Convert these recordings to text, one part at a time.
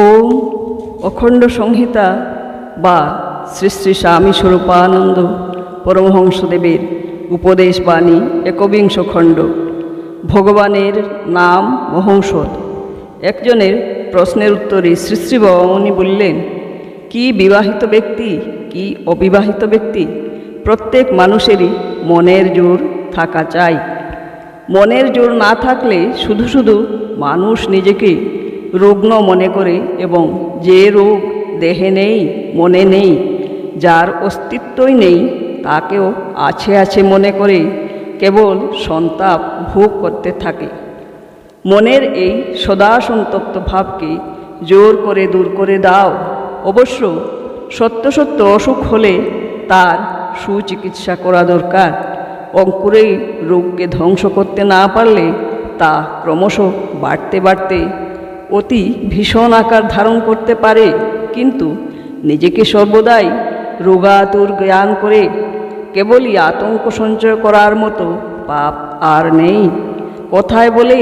ওম অখণ্ড সংহিতা বা শ্রী শ্রী স্বামী স্বরূপানন্দ পরমহংসদেবের উপদেশ বাণী একবিংশ খণ্ড। ভগবানের নাম মহৌষধ। একজনের প্রশ্নের উত্তরে শ্রী শ্রী বাবামণি বললেন, কি বিবাহিত ব্যক্তি, কি অবিবাহিত ব্যক্তি? প্রত্যেক মানুষেরই মনের জোর থাকা চাই। মনের জোর না থাকলে শুধু শুধু মানুষ নিজেকে রুগ্ন মনে করে এবং যে রোগ দেহে নেই, মনে নেই, যার অস্তিত্বই নেই, তাকেও আছে আছে মনে করে কেবল সন্তাপ ভোগ করতে থাকে। মনের এই সদা সন্তপ্ত ভাবকে জোর করে দূর করে দাও। অবশ্য সত্য সত্য অসুখ হলে তার সুচিকিৎসা করা দরকার। অঙ্কুরেই রোগকে ধ্বংস করতে না পারলে তা ক্রমশ বাড়তে বাড়তে অতি ভীষণ আকার ধারণ করতে পারে, কিন্তু নিজেকে সর্বদাই রোগাতুর জ্ঞান করে কেবলই আতঙ্ক সঞ্চয় করার মতো পাপ আর নেই। কথায় বলে,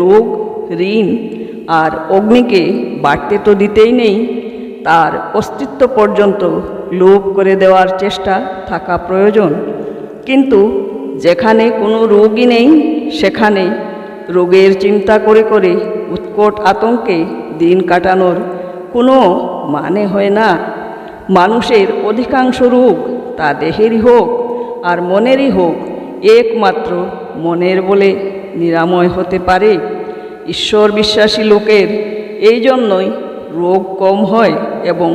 রোগ, ঋণ আর অগ্নিকে বাড়তে তো দিতেই নেই, তার অস্তিত্ব পর্যন্ত লোপ করে দেওয়ার চেষ্টা থাকা প্রয়োজন। কিন্তু যেখানে কোনো রোগই নেই, সেখানে রোগের চিন্তা করে করে উৎকট আতঙ্কে দিন কাটানোর কোনো মানে হয় না। মানুষের অধিকাংশ রোগ তা দেহেরই হোক আর মনেরই হোক, একমাত্র মনের বলে নিরাময় হতে পারে। ঈশ্বর বিশ্বাসী লোকের এই জন্যই রোগ কম হয় এবং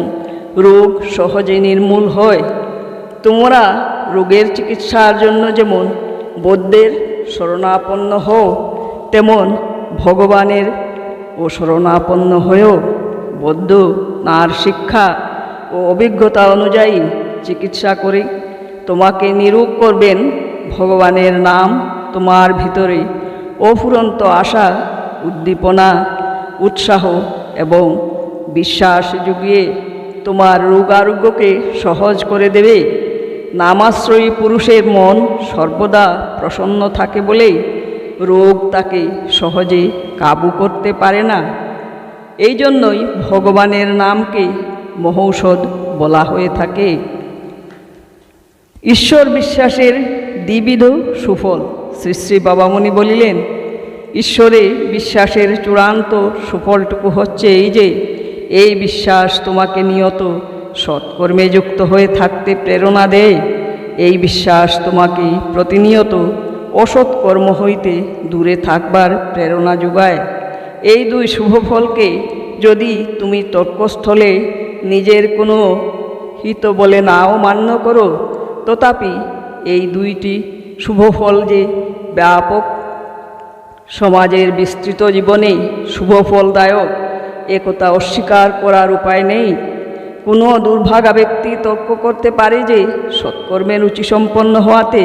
রোগ সহজে নির্মূল হয়। তোমরা রোগের চিকিৎসার জন্য যেমন বৌদ্ধের শরণাপন্ন হও, তেমন ভগবানের ও শরণাপন্ন হয়েও বৌদ্ধ তাঁর শিক্ষা ও অভিজ্ঞতা অনুযায়ী চিকিৎসা করে। তোমাকে নিরূপ করবেন ভগবানের নাম তোমার ভিতরে। অফুরন্ত আশা, উদ্দীপনা, উৎসাহ এবং বিশ্বাস যুগিয়ে তোমার রোগ আরোগ্যকে সহজ করে দেবে। নামাশ্রয়ী পুরুষের মন সর্বদা প্রসন্ন থাকে বলেই রোগ তাকে সহজে কাবু করতে পারে না। এই জন্যই ভগবানের নামকে মহৌষধ বলা হয়ে থাকে। ঈশ্বর বিশ্বাসের দ্বিবিধ সুফল শ্রী শ্রী বাবামণি বলিলেন, ঈশ্বরে বিশ্বাসের চূড়ান্ত সুফলটুকু হচ্ছে এই যে, এই বিশ্বাস তোমাকে নিয়ত সৎকর্মে যুক্ত হয়ে থাকতে প্রেরণা দেয়। এই বিশ্বাস তোমাকে প্রতিনিয়ত অসৎ কর্ম হইতে দূরে থাকবার প্রেরণা যোগায়। এই দুই শুভ ফলকে যদি তুমি তর্কস্থলে নিজের কোনো হিত বলে নাও মান্য করো, তথাপি এই দুইটি শুভ ফল যে ব্যাপক সমাজের বিস্তৃত জীবনে শুভ ফলদায়ক, একথা অস্বীকার করার উপায় নেই। কোনো দুর্ভাগা ব্যক্তি তর্ক করতে পারে যে সৎকর্মের রুচিসম্পন্ন হওয়াতে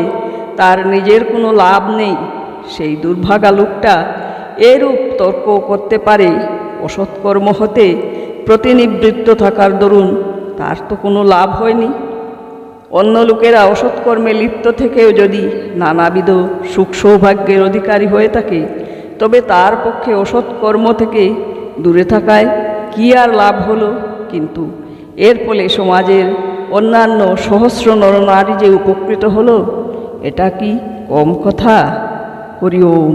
তার নিজের কোনো লাভ নেই। সেই দুর্ভাগা লোকটা এরূপ তর্ক করতে পারে। অসৎকর্ম হতে প্রতিনিবৃত্ত থাকার দরুন তার তো কোনো লাভ হয়নি। অন্য লোকেরা অসৎকর্মে লিপ্ত থেকেও যদি নানাবিধ সুখ সৌভাগ্যের অধিকারী হয়ে থাকে, তবে তার পক্ষে অসৎকর্ম থেকে দূরে থাকায় কি আর লাভ হলো? কিন্তু এর ফলে সমাজের অন্যান্য সহস্র নরনারী যে উপকৃত হলো এটা কি কম কথা? হরি ওম